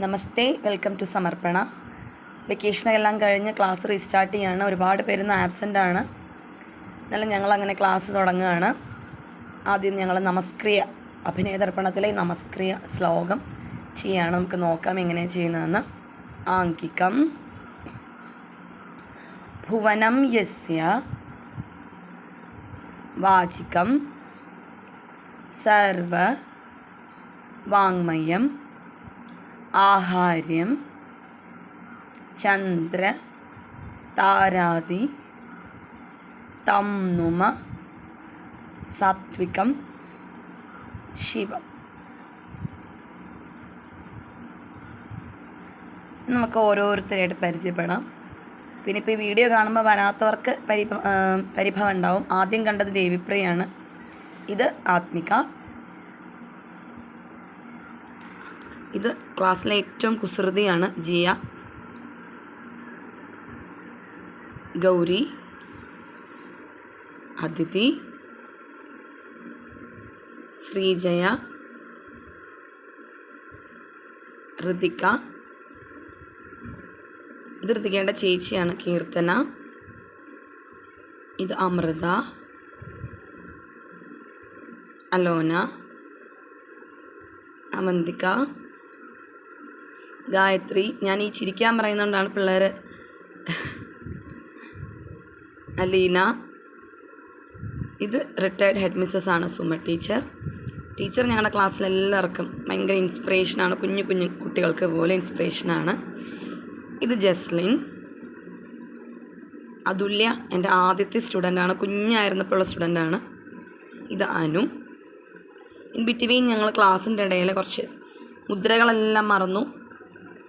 Namaste welcome to സമർപ്പണ. വെക്കേഷനെല്ലാം കഴിഞ്ഞ് class restart ചെയ്യാണ് ഒരുപാട് പേരുന്ന് ആബ്സെന്റ് ആണ് എന്നാലും ഞങ്ങൾ അങ്ങനെ ക്ലാസ് തുടങ്ങുകയാണ്. ആദ്യം ഞങ്ങൾ നമസ്ക്രിയ അഭിനയതർപ്പണത്തിലെ നമസ്ക്രിയ ശ്ലോകം ചെയ്യാണ്. നമുക്ക് നോക്കാം എങ്ങനെയാണ് ചെയ്യുന്നതെന്ന്. ആങ്കികം ഭുവനം യസ്യ. വാചികം. സർവ. വാങ്മയം. ആഹാര്യം ചന്ദ്ര താരാതി തംനുമ സാത്വികം ശിവം. നമുക്ക് ഓരോരുത്തരായിട്ട് പരിചയപ്പെടാം. പിന്നെ ഇപ്പോൾ ഈ വീഡിയോ കാണുമ്പോൾ വരാത്തവർക്ക് പരിഭ പരിഭവം ഉണ്ടാവും. ആദ്യം കണ്ടത് ദേവിപ്രിയാണ്. ഇത് ആത്മിക ഇത് ക്ലാസ്സിലെ ഏറ്റവും കുസൃതിയാണ് ജിയ. ഗൗരി. അതിഥി. ശ്രീജയ. ഋതിക. ഇത് ഋതികയുടെ ചേച്ചിയാണ് കീർത്തന. ഇത് അമൃത. അലോന. അവന്തിക ഗായത്രി. ഞാൻ ഈ ചിരിക്കാൻ പറയുന്നതുകൊണ്ടാണ് പിള്ളേർ അലീന. ഇത് റിട്ടയർഡ് ഹെഡ് മിസ്സസ് ആണ് സുമ ടീച്ചർ. ടീച്ചർ ഞങ്ങളുടെ ക്ലാസ്സിൽ എല്ലാവർക്കും ഭയങ്കര ഇൻസ്പിറേഷനാണ് കുഞ്ഞു കുഞ്ഞു കുട്ടികൾക്ക് പോലെ ഇൻസ്പിറേഷനാണ് ഇത് ജസ്ലിൻ. അതുല്യ എന്റെ ആദ്യത്തെ സ്റ്റുഡന്റാണ് കുഞ്ഞായിരുന്നപ്പോഴുള്ള സ്റ്റുഡന്റാണ് ഇത് അനു. ഇൻ ബിറ്റ്വീൻ ഞങ്ങൾ ക്ലാസ്സിന്റെ ഇടയിൽ കുറച്ച് മുദ്രകളെല്ലാം മറന്നു.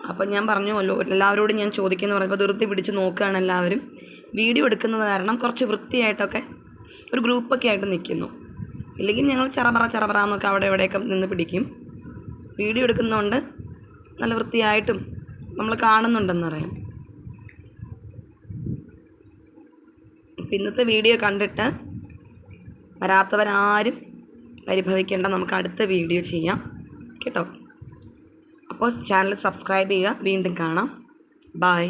അപ്പോൾ ഞാൻ പറഞ്ഞുവല്ലോ എല്ലാവരോടും ഞാൻ ചോദിക്കുന്നു പറയുമ്പോൾ ധൃതി പിടിച്ച് നോക്കുകയാണ് എല്ലാവരും. വീഡിയോ എടുക്കുന്നത് കാരണം കുറച്ച് വൃത്തിയായിട്ടൊക്കെ ഒരു ഗ്രൂപ്പൊക്കെ ആയിട്ട് നിൽക്കുന്നു. ഇല്ലെങ്കിൽ ഞങ്ങൾ ചറപറ ചറപറ എന്നൊക്കെ അവിടെ എവിടെയൊക്കെ നിന്ന് പിടിക്കും. വീഡിയോ എടുക്കുന്നതുകൊണ്ട് നല്ല വൃത്തിയായിട്ടും നമ്മൾ കാണുന്നുണ്ടെന്നറിയാം. ഇന്നത്തെ വീഡിയോ കണ്ടിട്ട് വരാത്തവരാരും പരിഭവിക്കേണ്ട നമുക്ക് അടുത്ത വീഡിയോ ചെയ്യാം. കേട്ടോ? അപ്പോൾ ചാനൽ സബ്സ്ക്രൈബ് ചെയ്യുക. വീണ്ടും കാണാം. ബായ്